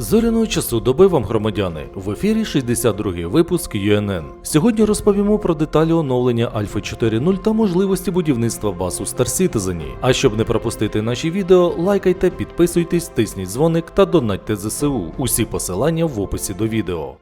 Зоряного часу доби вам, громадяни, в ефірі 62-й випуск ЮНН. Сьогодні розповімо про деталі оновлення Альфа 4.0 та можливості будівництва баз у Star Citizen. А щоб не пропустити наші відео, лайкайте, підписуйтесь, тисніть дзвоник та донатьте ЗСУ. Усі посилання в описі до відео.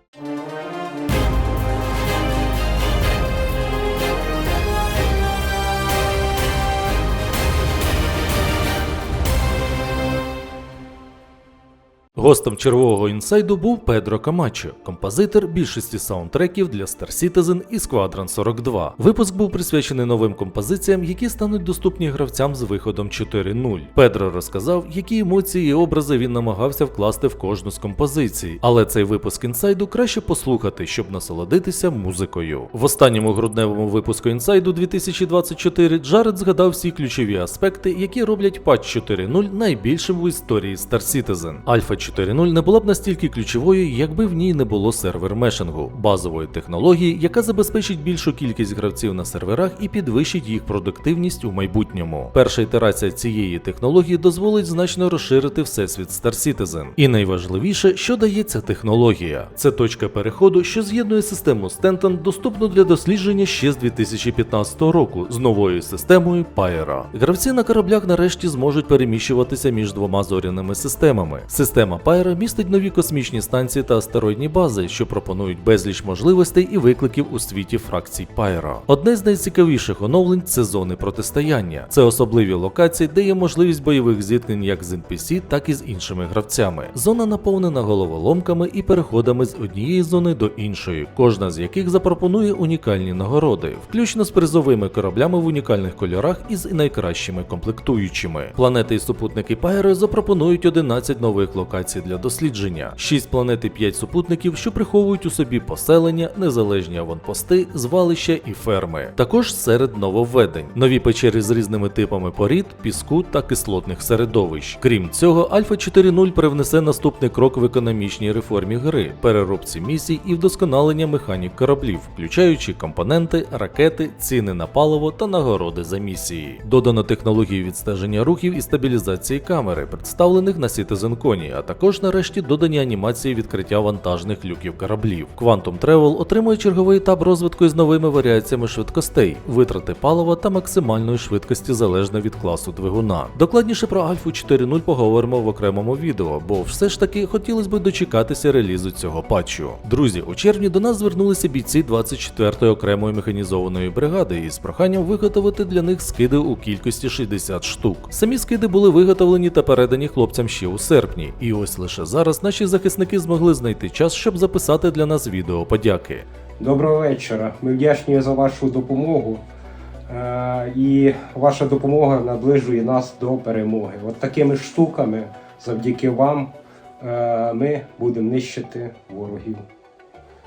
Гостем чергового інсайду був Педро Камачо, композитор більшості саундтреків для Star Citizen і Squadron 42. Випуск був присвячений новим композиціям, які стануть доступні гравцям з виходом 4.0. Педро розказав, які емоції і образи він намагався вкласти в кожну з композицій, але цей випуск інсайду краще послухати, щоб насолодитися музикою. В останньому грудневому випуску інсайду 2024 Джаред згадав всі ключові аспекти, які роблять патч 4.0 найбільшим в історії Star Citizen. Альфа 4.0 не була б настільки ключовою, якби в ній не було сервер мешингу, базової технології, яка забезпечить більшу кількість гравців на серверах і підвищить їх продуктивність у майбутньому. Перша ітерація цієї технології дозволить значно розширити всесвіт Star Citizen. І найважливіше, що дає ця технологія, це точка переходу, що з'єднує систему Стентон, доступну для дослідження ще з 2015 року з новою системою Pyra. Гравці на кораблях нарешті зможуть переміщуватися між двома зоряними системами. Система Pyra містить нові космічні станції та астероїдні бази, що пропонують безліч можливостей і викликів у світі фракцій Pyra. Одне з найцікавіших оновлень це зони протистояння. Це особливі локації, де є можливість бойових зіткнень як з NPC, так і з іншими гравцями. Зона наповнена головоломками і переходами з однієї зони до іншої, кожна з яких запропонує унікальні нагороди, включно з призовими кораблями в унікальних кольорах і з найкращими комплектуючими. Планети і супутники Пайри запропонують 11 нових локацій для дослідження, 6 планет і 5 супутників, що приховують у собі поселення, незалежні аванпости, звалища і ферми. Також серед нововведень, нові печери з різними типами порід, піску та кислотних середовищ. Крім цього, Альфа 4.0 привнесе наступний крок в економічній реформі гри, переробці місій і вдосконалення механік кораблів, включаючи компоненти, ракети, ціни на паливо та нагороди за місії. Додано технології відстеження рухів і стабілізації камери, представлених на CitizenCon, а також нарешті додані анімації відкриття вантажних люків кораблів. Quantum Travel отримує черговий етап розвитку із новими варіаціями швидкостей, витрати палива та максимальної швидкості залежно від класу двигуна. Докладніше про Альфу 4.0 поговоримо в окремому відео, бо все ж таки хотілося б дочекатися релізу цього патчу. Друзі, у червні до нас звернулися бійці 24-ї окремої механізованої бригади із проханням виготовити для них скиди у кількості 60 штук. Самі скиди були виготовлені та передані хлопцям ще у серпні, і ось лише зараз наші захисники змогли знайти час, щоб записати для нас відео подяки. Доброго вечора. Ми вдячні за вашу допомогу. Е, І ваша допомога наближує нас до перемоги. От такими штуками, завдяки вам, е, ми будемо нищити ворогів.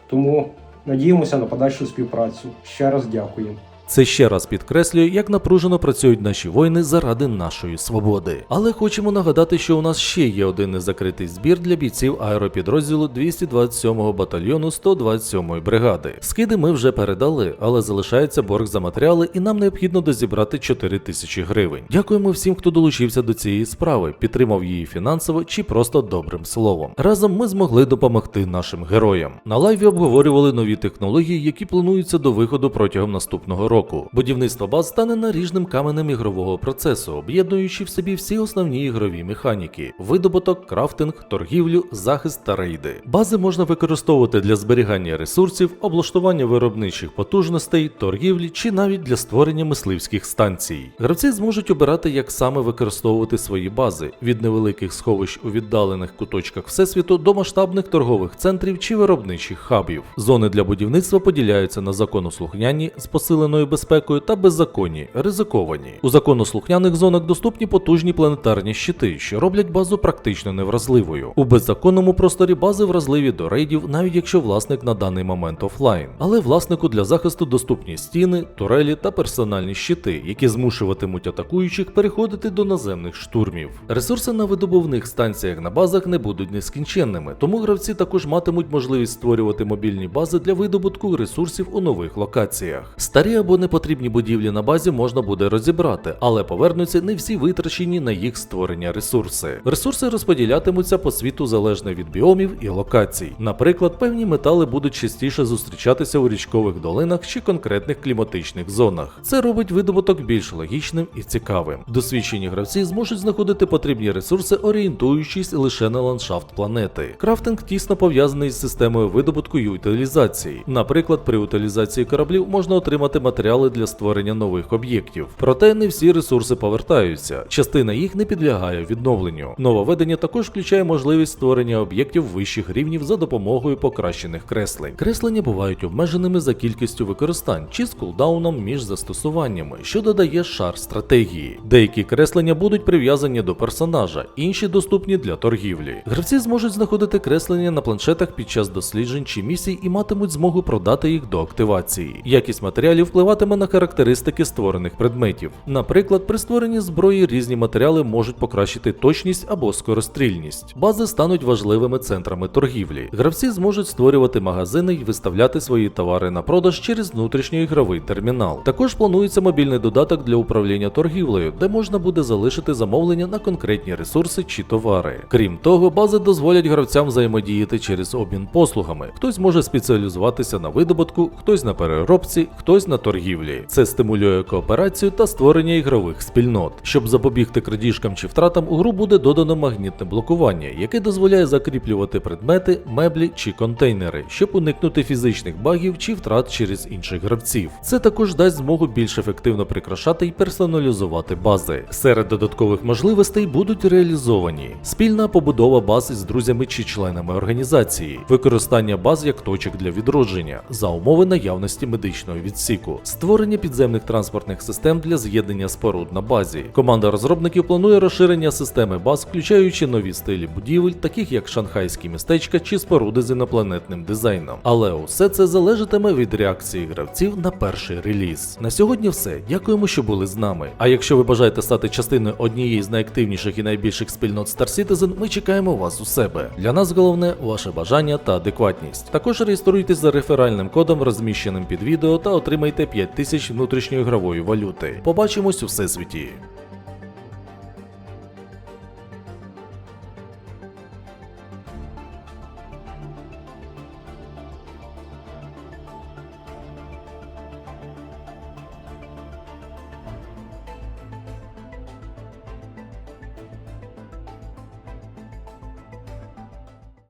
Тому надіємося на подальшу співпрацю. Ще раз дякуємо. Це ще раз підкреслює, як напружено працюють наші воїни заради нашої свободи. Але хочемо нагадати, що у нас ще є один незакритий збір для бійців аеропідрозділу 227-го батальйону 127-ї бригади. Скиди ми вже передали, але залишається борг за матеріали, і нам необхідно дозібрати 4 тисячі гривень. Дякуємо всім, хто долучився до цієї справи, підтримав її фінансово чи просто добрим словом. Разом ми змогли допомогти нашим героям. На лайві обговорювали нові технології, які плануються до виходу протягом наступного року. Будівництво баз стане наріжним каменем ігрового процесу, об'єднуючи в собі всі основні ігрові механіки: видобуток, крафтинг, торгівлю, захист та рейди. Бази можна використовувати для зберігання ресурсів, облаштування виробничих потужностей, торгівлі чи навіть для створення мисливських станцій. Гравці зможуть обирати, як саме використовувати свої бази від невеликих сховищ у віддалених куточках всесвіту до масштабних торгових центрів чи виробничих хабів. Зони для будівництва поділяються на законослухняні з посиленою безпекою та беззаконні, ризиковані. У законослухняних зонах доступні потужні планетарні щити, що роблять базу практично невразливою. У беззаконному просторі бази вразливі до рейдів, навіть якщо власник на даний момент офлайн. Але власнику для захисту доступні стіни, турелі та персональні щити, які змушуватимуть атакуючих переходити до наземних штурмів. Ресурси на видобувних станціях на базах не будуть нескінченними, тому гравці також матимуть можливість створювати мобільні бази для видобутку ресурсів у нових локаціях. Старі або непотрібні будівлі на базі можна буде розібрати, але повернуться не всі витрачені на їх створення ресурси. Ресурси розподілятимуться по світу залежно від біомів і локацій. Наприклад, певні метали будуть частіше зустрічатися у річкових долинах чи конкретних кліматичних зонах. Це робить видобуток більш логічним і цікавим. Досвідчені гравці зможуть знаходити потрібні ресурси, орієнтуючись лише на ландшафт планети. Крафтинг тісно пов'язаний з системою видобутку і утилізації. Наприклад, при утилізації кораблів можна отримати матеріали для створення нових об'єктів. Проте не всі ресурси повертаються. Частина їх не підлягає відновленню. Нововведення також включає можливість створення об'єктів вищих рівнів за допомогою покращених креслень. Креслення бувають обмеженими за кількістю використань чи з кулдауном між застосуваннями, що додає шар стратегії. Деякі креслення будуть прив'язані до персонажа, інші доступні для торгівлі. Гравці зможуть знаходити креслення на планшетах під час досліджень чи місій і матимуть змогу продати їх до активації. Якість матеріалів впливатиме на характеристики створених предметів. Наприклад, при створенні зброї різні матеріали можуть покращити точність або скорострільність. Бази стануть важливими центрами торгівлі. Гравці зможуть створювати магазини і виставляти свої товари на продаж через внутрішньоігровий термінал. Також планується мобільний додаток для управління торгівлею, де можна буде залишити замовлення на конкретні ресурси чи товари. Крім того, бази дозволять гравцям взаємодіяти через обмін послугами. Хтось може спеціалізуватися на видобутку, хтось на переробці, хтось на торгівлі. Це стимулює кооперацію та створення ігрових спільнот. Щоб запобігти крадіжкам чи втратам, у гру буде додано магнітне блокування, яке дозволяє закріплювати предмети, меблі чи контейнери, щоб уникнути фізичних багів чи втрат через інших гравців. Це також дасть змогу більш ефективно прикрашати і персоналізувати бази. Серед додаткових можливостей будуть реалізовані спільна побудова баз із друзями чи членами організації, використання баз як точок для відродження за умови наявності медичного відсіку, створення підземних транспортних систем для з'єднання споруд на базі. Команда розробників планує розширення системи баз, включаючи нові стилі будівель, таких як шанхайські містечка чи споруди з інопланетним дизайном. Але усе це залежатиме від реакції гравців на перший реліз. На сьогодні все. Дякуємо, що були з нами. А якщо ви бажаєте стати частиною однієї з найактивніших і найбільших спільнот Star Citizen, ми чекаємо вас у себе. Для нас головне ваше бажання та адекватність. Також реєструйтесь за реферальним кодом, розміщеним під відео, та отримайте 5000 тисяч внутрішньоігрової валюти. Побачимось у всесвіті.